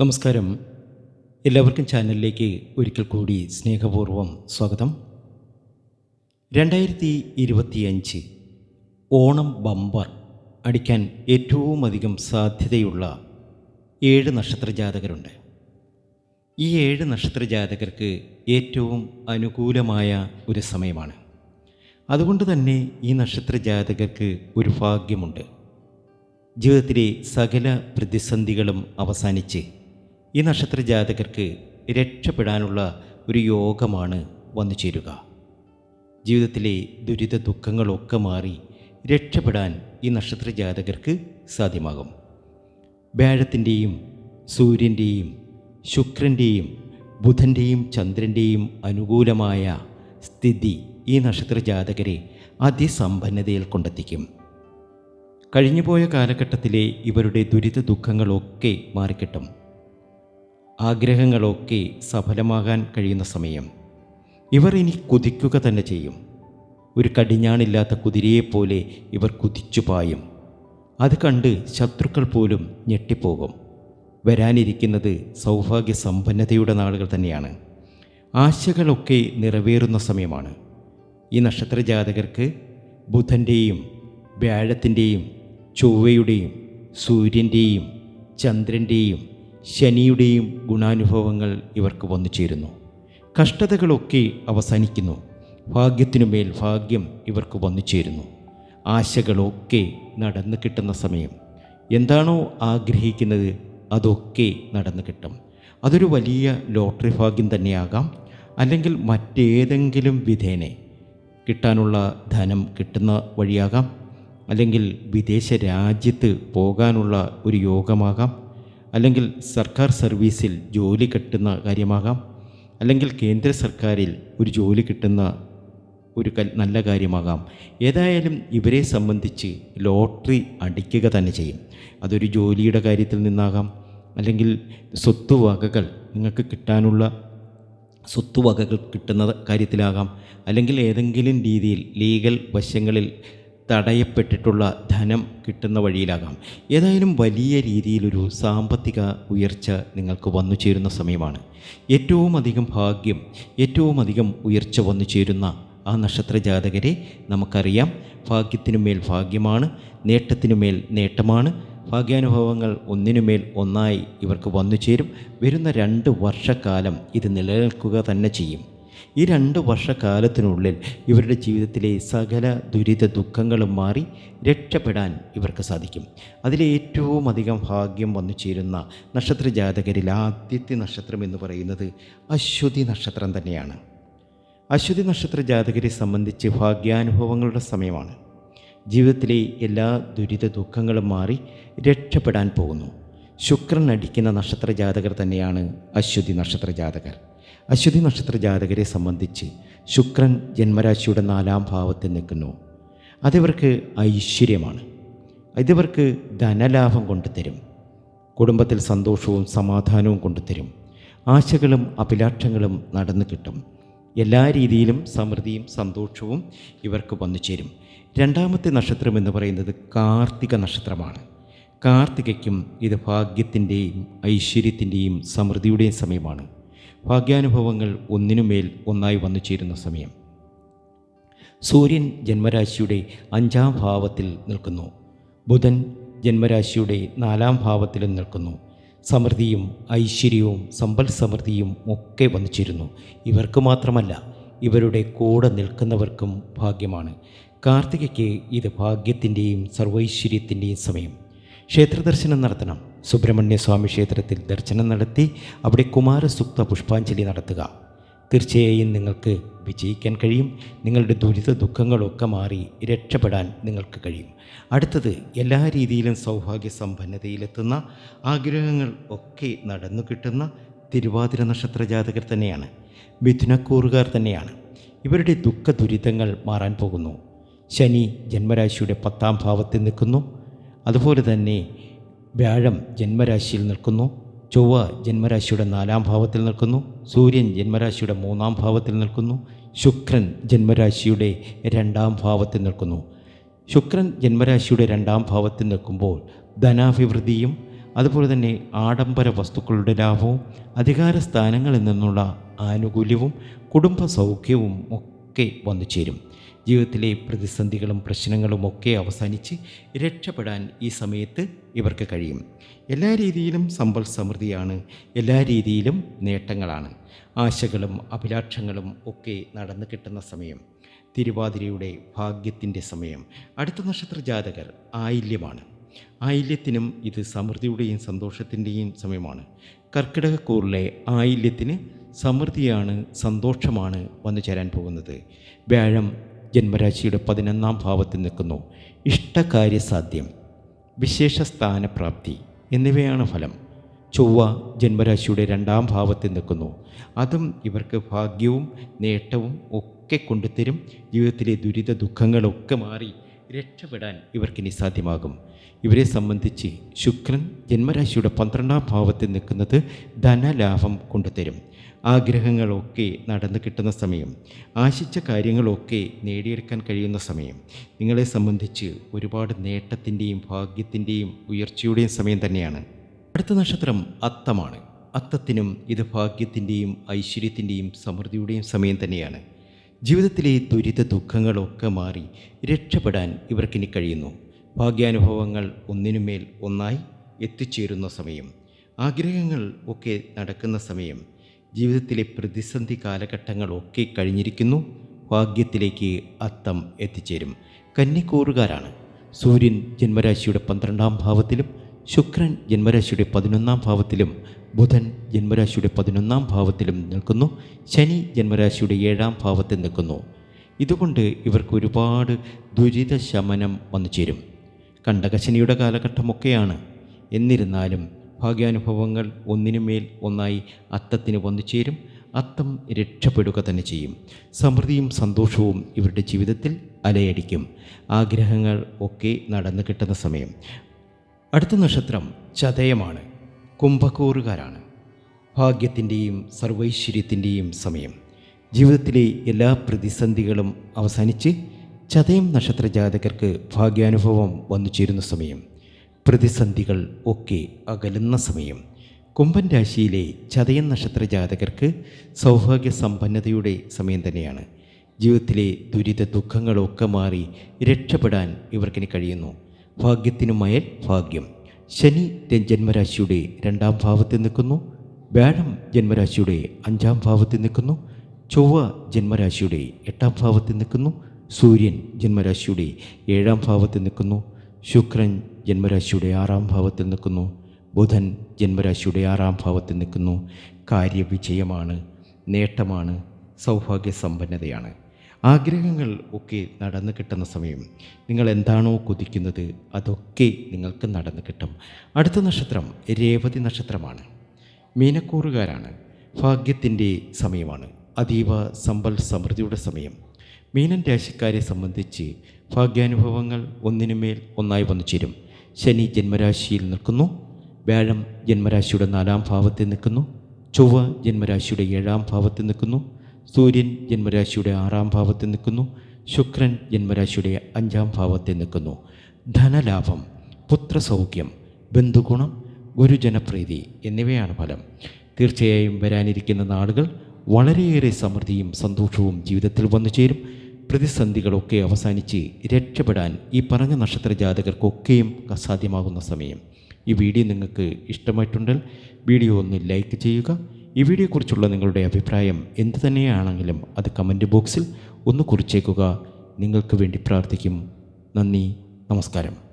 നമസ്കാരം. എല്ലാവർക്കും ചാനലിലേക്ക് ഒരിക്കൽ കൂടി സ്നേഹപൂർവം സ്വാഗതം. രണ്ടായിരത്തി ഇരുപത്തിയഞ്ച് ഓണം ബമ്പർ അടിക്കാൻ ഏറ്റവും അധികം സാധ്യതയുള്ള ഏഴ് നക്ഷത്ര ജാതകരുണ്ട്. ഈ ഏഴ് നക്ഷത്ര ജാതകർക്ക് ഏറ്റവും അനുകൂലമായ ഒരു സമയമാണ്. അതുകൊണ്ട് തന്നെ ഈ നക്ഷത്ര ജാതകർക്ക് ഒരു ഭാഗ്യമുണ്ട്. ജീവിതത്തിലെ സകല പ്രതിസന്ധികളും അവസാനിച്ച് ഈ നക്ഷത്ര ജാതകർക്ക് രക്ഷപ്പെടാനുള്ള ഒരു യോഗമാണ് വന്നു ചേരുക. ജീവിതത്തിലെ ദുരിത ദുഃഖങ്ങളൊക്കെ മാറി രക്ഷപ്പെടാൻ ഈ നക്ഷത്ര ജാതകർക്ക് സാധ്യമാകും. വ്യാഴത്തിന്റെയും സൂര്യന്റെയും ശുക്രന്റെയും ബുധന്റെയും ചന്ദ്രന്റെയും അനുകൂലമായ സ്ഥിതി ഈ നക്ഷത്ര ജാതകരെ അതിസമ്പന്നതയിൽ കൊണ്ടെത്തിക്കും. കഴിഞ്ഞുപോയ കാലഘട്ടത്തിലെ ഇവരുടെ ദുരിത ദുഃഖങ്ങളൊക്കെ മാറിക്കിട്ടും. ആഗ്രഹങ്ങളൊക്കെ സഫലമാകാൻ കഴിയുന്ന സമയം. ഇവർ ഇനി കുതിക്കുക തന്നെ ചെയ്യും. ഒരു കടിഞ്ഞാണില്ലാത്ത കുതിരയെപ്പോലെ ഇവർ കുതിച്ചു പായും. അത് കണ്ട് ശത്രുക്കൾ പോലും ഞെട്ടിപ്പോകും. വരാനിരിക്കുന്നത് സൗഭാഗ്യ സമ്പന്നതയുടെ നാളുകൾ തന്നെയാണ്. ആശകളൊക്കെ നിറവേറുന്ന സമയമാണ്. ഈ നക്ഷത്ര ജാതകർക്ക് ബുധന്റെയും വ്യാഴത്തിന്റെയും ചൊവ്വയുടെയും സൂര്യന്റെയും ചന്ദ്രന്റെയും ശനിയുടെയും ഗുണാനുഭവങ്ങൾ ഇവർക്ക് വന്നു ചേരുന്നു. കഷ്ടതകളൊക്കെ അവസാനിക്കുന്നു. ഭാഗ്യത്തിനുമേൽ ഭാഗ്യം ഇവർക്ക് വന്നു ചേരുന്നു. ആശകളൊക്കെ നടന്നു കിട്ടുന്ന സമയം. എന്താണോ ആഗ്രഹിക്കുന്നത് അതൊക്കെ നടന്നു കിട്ടും. അതൊരു വലിയ ലോട്ടറി ഭാഗ്യം തന്നെയാകാം. അല്ലെങ്കിൽ മറ്റേതെങ്കിലും വിധേനെ കിട്ടാനുള്ള ധനം കിട്ടുന്ന വഴിയാകാം. അല്ലെങ്കിൽ വിദേശ രാജ്യത്ത് പോകാനുള്ള ഒരു യോഗമാകാം. അല്ലെങ്കിൽ സർക്കാർ സർവീസിൽ ജോലി കിട്ടുന്ന കാര്യമാകാം. അല്ലെങ്കിൽ കേന്ദ്ര സർക്കാരിൽ ഒരു ജോലി കിട്ടുന്ന ഒരു നല്ല കാര്യമാകാം. ഏതായാലും ഇവരെ സംബന്ധിച്ച് ലോട്ടറി അടിക്കുക തന്നെ ചെയ്യും. അതൊരു ജോലിയുടെ കാര്യത്തിൽ നിന്നാകാം. അല്ലെങ്കിൽ സ്വത്തുവകകൾ നിങ്ങൾക്ക് കിട്ടാനുള്ള സ്വത്തുവകകൾ കിട്ടുന്ന കാര്യത്തിലാകാം. അല്ലെങ്കിൽ ഏതെങ്കിലും രീതിയിൽ ലീഗൽ വശങ്ങളിൽ തടയപ്പെട്ടിട്ടുള്ള ധനം കിട്ടുന്ന വഴിയിലാകാം. ഏതായാലും വലിയ രീതിയിലൊരു സാമ്പത്തിക ഉയർച്ച നിങ്ങൾക്ക് വന്നു ചേരുന്ന സമയമാണ്. ഏറ്റവും അധികം ഭാഗ്യം ഏറ്റവും അധികം ഉയർച്ച വന്നു ചേരുന്ന ആ നക്ഷത്ര ജാതകരെ നമുക്കറിയാം. ഭാഗ്യത്തിനുമേൽ ഭാഗ്യമാണ് നേട്ടത്തിനുമേൽ നേട്ടമാണ്. ഭാഗ്യാനുഭവങ്ങൾ ഒന്നിനുമേൽ ഒന്നായി ഇവർക്ക് വന്നു ചേരും. വരുന്ന രണ്ട് വർഷക്കാലം ഇത് നിലനിൽക്കുക തന്നെ ചെയ്യും. ഈ രണ്ട് വർഷക്കാലത്തിനുള്ളിൽ ഇവരുടെ ജീവിതത്തിലെ സകല ദുരിത ദുഃഖങ്ങളും മാറി രക്ഷപ്പെടാൻ ഇവർക്ക് സാധിക്കും. അതിലെ ഏറ്റവും അധികം ഭാഗ്യം വന്നു ചേരുന്ന നക്ഷത്ര ജാതകരിൽ ആദ്യത്തെ നക്ഷത്രം എന്ന് പറയുന്നത് അശ്വതി നക്ഷത്രം തന്നെയാണ്. അശ്വതി നക്ഷത്ര ജാതകരെ സംബന്ധിച്ച് ഭാഗ്യാനുഭവങ്ങളുടെ സമയമാണ്. ജീവിതത്തിലെ എല്ലാ ദുരിത ദുഃഖങ്ങളും മാറി രക്ഷപ്പെടാൻ പോകുന്നു. ശുക്രൻ അടിക്കുന്ന നക്ഷത്ര ജാതകർ തന്നെയാണ് അശ്വതി നക്ഷത്ര ജാതകർ. അശ്വതി നക്ഷത്ര ജാതകരെ സംബന്ധിച്ച് ശുക്രൻ ജന്മരാശിയുടെ നാലാം ഭാവത്തിൽ നിൽക്കുന്നു. അതിവർക്ക് ഐശ്വര്യമാണ്. ഇതിവർക്ക് ധനലാഭം കൊണ്ടുതരും. കുടുംബത്തിൽ സന്തോഷവും സമാധാനവും കൊണ്ടുതരും. ആശകളും അഭിലാഷങ്ങളും നടന്നു കിട്ടും. എല്ലാ രീതിയിലും സമൃദ്ധിയും സന്തോഷവും ഇവർക്ക് വന്നു ചേരും. രണ്ടാമത്തെ നക്ഷത്രം എന്ന് പറയുന്നത് കാർത്തിക നക്ഷത്രമാണ്. കാർത്തികയ്ക്കും ഇത് ഭാഗ്യത്തിന്റെയും ഐശ്വര്യത്തിന്റെയും സമൃദ്ധിയുടെയും സമയമാണ്. ഭാഗ്യാനുഭവങ്ങൾ ഒന്നിനുമേൽ ഒന്നായി വന്നു ചേരുന്ന സമയം. സൂര്യൻ ജന്മരാശിയുടെ അഞ്ചാം ഭാവത്തിൽ നിൽക്കുന്നു. ബുധൻ ജന്മരാശിയുടെ നാലാം ഭാവത്തിലും നിൽക്കുന്നു. സമൃദ്ധിയും ഐശ്വര്യവും സമ്പൽ സമൃദ്ധിയും ഒക്കെ വന്നു ചേരുന്നു. ഇവർക്ക് മാത്രമല്ല ഇവരുടെ കൂടെ നിൽക്കുന്നവർക്കും ഭാഗ്യമാണ്. കാർത്തികയ്ക്ക് ഇത് ഭാഗ്യത്തിന്റെയും സർവൈശ്വര്യത്തിന്റെയും സമയം. ക്ഷേത്രദർശനം നടത്തണം. സുബ്രഹ്മണ്യ സ്വാമി ക്ഷേത്രത്തിൽ ദർശനം നടത്തി അവിടെ കുമാരസുക്ത പുഷ്പാഞ്ജലി നടത്തുക. തീർച്ചയായും നിങ്ങൾക്ക് വിജയിക്കാൻ കഴിയും. നിങ്ങളുടെ ദുരിത ദുഃഖങ്ങളൊക്കെ മാറി രക്ഷപ്പെടാൻ നിങ്ങൾക്ക് കഴിയും. അടുത്തത് എല്ലാ രീതിയിലും സൗഭാഗ്യ സമ്പന്നതയിലെത്തുന്ന ആഗ്രഹങ്ങൾ ഒക്കെ നടന്നു കിട്ടുന്ന തിരുവാതിര നക്ഷത്ര ജാതകർ തന്നെയാണ്. മിഥുനക്കൂറുകാർ തന്നെയാണ്. ഇവരുടെ ദുഃഖ ദുരിതങ്ങൾ മാറാൻ പോകുന്നു. ശനി ജന്മരാശിയുടെ പത്താം ഭാവത്തിൽ നിൽക്കുന്നു. അതുപോലെ തന്നെ വ്യാഴം ജന്മരാശിയിൽ നിൽക്കുന്നു. ചൊവ്വ ജന്മരാശിയുടെ നാലാം ഭാവത്തിൽ നിൽക്കുന്നു. സൂര്യൻ ജന്മരാശിയുടെ മൂന്നാം ഭാവത്തിൽ നിൽക്കുന്നു. ശുക്രൻ ജന്മരാശിയുടെ രണ്ടാം ഭാവത്തിൽ നിൽക്കുന്നു. ശുക്രൻ ജന്മരാശിയുടെ രണ്ടാം ഭാവത്തിൽ നിൽക്കുമ്പോൾ ധനാഭിവൃദ്ധിയും അതുപോലെ തന്നെ ആഡംബര വസ്തുക്കളുടെ ലാഭവും അധികാര സ്ഥാനങ്ങളിൽ നിന്നുള്ള ആനുകൂല്യവും കുടുംബ സൗഖ്യവും ഒക്കെ വന്നു ചേരും ജീവിതത്തിലെ പ്രതിസന്ധികളും പ്രശ്നങ്ങളും ഒക്കെ അവസാനിച്ച് രക്ഷപ്പെടാൻ ഈ സമയത്ത് ഇവർക്ക് കഴിയും. എല്ലാ രീതിയിലും സമ്പൽ സമൃദ്ധിയാണ് എല്ലാ രീതിയിലും നേട്ടങ്ങളാണ്. ആശകളും അഭിലാഷങ്ങളും ഒക്കെ നടന്നു കിട്ടുന്ന സമയം തിരുവാതിരയുടെ ഭാഗ്യത്തിന്റെ സമയം. അടുത്ത നക്ഷത്ര ജാതകർ ആയില്യമാണ്. ആയില്യത്തിനും ഇത് സമൃദ്ധിയുടെയും സന്തോഷത്തിന്റെയും സമയമാണ്. കർക്കിടകക്കൂറിലെ ആയില്യത്തിന് സമൃദ്ധിയാണ് സന്തോഷമാണ് വന്നു ചേരാൻ പോകുന്നത്. വ്യാഴം ജന്മരാശിയുടെ പതിനൊന്നാം ഭാവത്തിൽ നിൽക്കുന്നു. ഇഷ്ടകാര്യസാധ്യം വിശേഷ സ്ഥാനപ്രാപ്തി എന്നിവയാണ് ഫലം. ചൊവ്വ ജന്മരാശിയുടെ രണ്ടാം ഭാവത്തിൽ നിൽക്കുന്നു. അതും ഇവർക്ക് ഭാഗ്യവും നേട്ടവും ഒക്കെ കൊണ്ടുതരും. ജീവിതത്തിലെ ദുരിത ദുഃഖങ്ങളൊക്കെ മാറി രക്ഷപ്പെടാൻ ഇവർക്കിനി സാധ്യമാകും. ഇവരെ സംബന്ധിച്ച് ശുക്രൻ ജന്മരാശിയുടെ പന്ത്രണ്ടാം ഭാവത്തിൽ നിൽക്കുന്നത് ധനലാഭം കൊണ്ടുതരും. ആഗ്രഹങ്ങളൊക്കെ നടന്നു കിട്ടുന്ന സമയം ആശിച്ച കാര്യങ്ങളൊക്കെ നേടിയെടുക്കാൻ കഴിയുന്ന സമയം. നിങ്ങളെ സംബന്ധിച്ച് ഒരുപാട് നേട്ടത്തിന്റെയും ഭാഗ്യത്തിന്റെയും ഉയർച്ചയുടെയും സമയം തന്നെയാണ്. അടുത്ത നക്ഷത്രം അത്തമാണ്. അത്തത്തിനും ഇത് ഭാഗ്യത്തിന്റെയും ഐശ്വര്യത്തിന്റെയും സമൃദ്ധിയുടെയും സമയം തന്നെയാണ്. ജീവിതത്തിലെ ദുരിത ദുഃഖങ്ങളൊക്കെ മാറി രക്ഷപ്പെടാൻ ഇവർക്കിനി കഴിയുന്നു. ഭാഗ്യാനുഭവങ്ങൾ ഒന്നിനുമേൽ ഒന്നായി എത്തിച്ചേരുന്ന സമയം ആഗ്രഹങ്ങൾ ഒക്കെ നടക്കുന്ന സമയം ജീവിതത്തിലെ പ്രതിസന്ധി കാലഘട്ടങ്ങളൊക്കെ കഴിഞ്ഞിരിക്കുന്നു ഭാഗ്യത്തിലേക്ക് അത്തം എത്തിച്ചേരും. കന്നിക്കൂറുകാരാണ്. സൂര്യൻ ജന്മരാശിയുടെ പന്ത്രണ്ടാം ഭാവത്തിലും ശുക്രൻ ജന്മരാശിയുടെ പതിനൊന്നാം ഭാവത്തിലും ബുധൻ ജന്മരാശിയുടെ പതിനൊന്നാം ഭാവത്തിലും നിൽക്കുന്നു ശനി ജന്മരാശിയുടെ ഏഴാം ഭാവത്തിൽ നിൽക്കുന്നു. ഇതുകൊണ്ട് ഇവർക്ക് ഒരുപാട് ദുരിത ശമനം വന്നു ചേരും കണ്ടകശനിയുടെ കാലഘട്ടമൊക്കെയാണ്. എന്നിരുന്നാലും ഭാഗ്യാനുഭവങ്ങൾ ഒന്നിനുമേൽ ഒന്നായി അത്തത്തിന് വന്നു ചേരും. അത്തം രക്ഷപ്പെടുക തന്നെ ചെയ്യും. സമൃദ്ധിയും സന്തോഷവും ഇവരുടെ ജീവിതത്തിൽ അലയടിക്കും. ആഗ്രഹങ്ങൾ ഒക്കെ നടന്നു കിട്ടുന്ന സമയം. അടുത്ത നക്ഷത്രം ചതയമാണ്. കുംഭക്കൂറുകാരാണ്. ഭാഗ്യത്തിന്റെയും സർവൈശ്വര്യത്തിന്റെയും സമയം. ജീവിതത്തിലെ എല്ലാ പ്രതിസന്ധികളും അവസാനിച്ച് ചതയം നക്ഷത്ര ജാതകർക്ക് ഭാഗ്യാനുഭവം വന്നു ചേരുന്ന സമയം പ്രതിസന്ധികൾ ഒക്കെ അകലുന്ന സമയം. കുംഭൻ രാശിയിലെ ചതയം നക്ഷത്ര ജാതകർക്ക് സൗഭാഗ്യ സമ്പന്നതയുടെ സമയം തന്നെയാണ്. ജീവിതത്തിലെ ദുരിത ദുഃഖങ്ങളൊക്കെ മാറി രക്ഷപ്പെടാൻ ഇവർക്കിനി കഴിയുന്നു. ഭാഗ്യത്തിനുമയൽ ഭാഗ്യം. ശനി ജന്മരാശിയുടെ രണ്ടാം ഭാവത്തിൽ നിൽക്കുന്നു. വ്യാഴം ജന്മരാശിയുടെ അഞ്ചാം ഭാവത്തിൽ നിൽക്കുന്നു. ചൊവ്വ ജന്മരാശിയുടെ എട്ടാം ഭാവത്തിൽ നിൽക്കുന്നു. സൂര്യൻ ജന്മരാശിയുടെ ഏഴാം ഭാവത്തിൽ നിൽക്കുന്നു. ശുക്രൻ ജന്മരാശിയുടെ ആറാം ഭാവത്തിൽ നിൽക്കുന്നു. ബുധൻ ജന്മരാശിയുടെ ആറാം ഭാവത്തിൽ നിൽക്കുന്നു. കാര്യവിജയമാണ് നേട്ടമാണ് സൗഭാഗ്യസമ്പന്നതയാണ്. ആഗ്രഹങ്ങൾ ഒക്കെ നടന്നു കിട്ടുന്ന സമയം നിങ്ങൾ എന്താണോ കൊതിക്കുന്നത് അതൊക്കെ നിങ്ങൾക്ക് നടന്നു കിട്ടും. അടുത്ത നക്ഷത്രം രേവതി നക്ഷത്രമാണ്. മീനക്കൂറുകാരാണ്. ഭാഗ്യത്തിന്റെ സമയമാണ്. അതീവ സമ്പൽ സമൃദ്ധിയുടെ സമയം. മീനൻ രാശിക്കാരെ സംബന്ധിച്ച് ഭാഗ്യാനുഭവങ്ങൾ ഒന്നിനുമേൽ ഒന്നായി വന്നു ചേരും. ശനി ജന്മരാശിയിൽ നിൽക്കുന്നു. വ്യാഴം ജന്മരാശിയുടെ നാലാം ഭാവത്തിൽ നിൽക്കുന്നു. ചൊവ്വ ജന്മരാശിയുടെ ഏഴാം ഭാവത്തിൽ നിൽക്കുന്നു. സൂര്യൻ ജന്മരാശിയുടെ ആറാം ഭാവത്തിൽ നിൽക്കുന്നു. ശുക്രൻ ജന്മരാശിയുടെ അഞ്ചാം ഭാവത്തിൽ നിൽക്കുന്നു. ധനലാഭം പുത്രസൗഖ്യം ബന്ധുഗുണം ഗുരുജനപ്രീതി എന്നിവയാണ് ഫലം. തീർച്ചയായും വരാനിരിക്കുന്ന നാളുകൾ വളരെയേറെ സമൃദ്ധിയും സന്തോഷവും ജീവിതത്തിൽ വന്നു ചേരും. പ്രതിസന്ധികളൊക്കെ അവസാനിച്ച് രക്ഷപ്പെടാൻ ഈ പറഞ്ഞ നക്ഷത്ര ജാതകർക്കൊക്കെയും സാധ്യമാകുന്ന സമയം. ഈ വീഡിയോ നിങ്ങൾക്ക് ഇഷ്ടമായിട്ടുണ്ടെങ്കിൽ വീഡിയോ ഒന്ന് ലൈക്ക് ചെയ്യുക. ഈ വീഡിയോയെക്കുറിച്ചുള്ള നിങ്ങളുടെ അഭിപ്രായം എന്തു തന്നെയാണെങ്കിലും അത് കമന്റ് ബോക്സിൽ ഒന്ന് കുറിച്ചേക്കുക. നിങ്ങൾക്ക് വേണ്ടി പ്രാർത്ഥിക്കും. നന്ദി. നമസ്കാരം.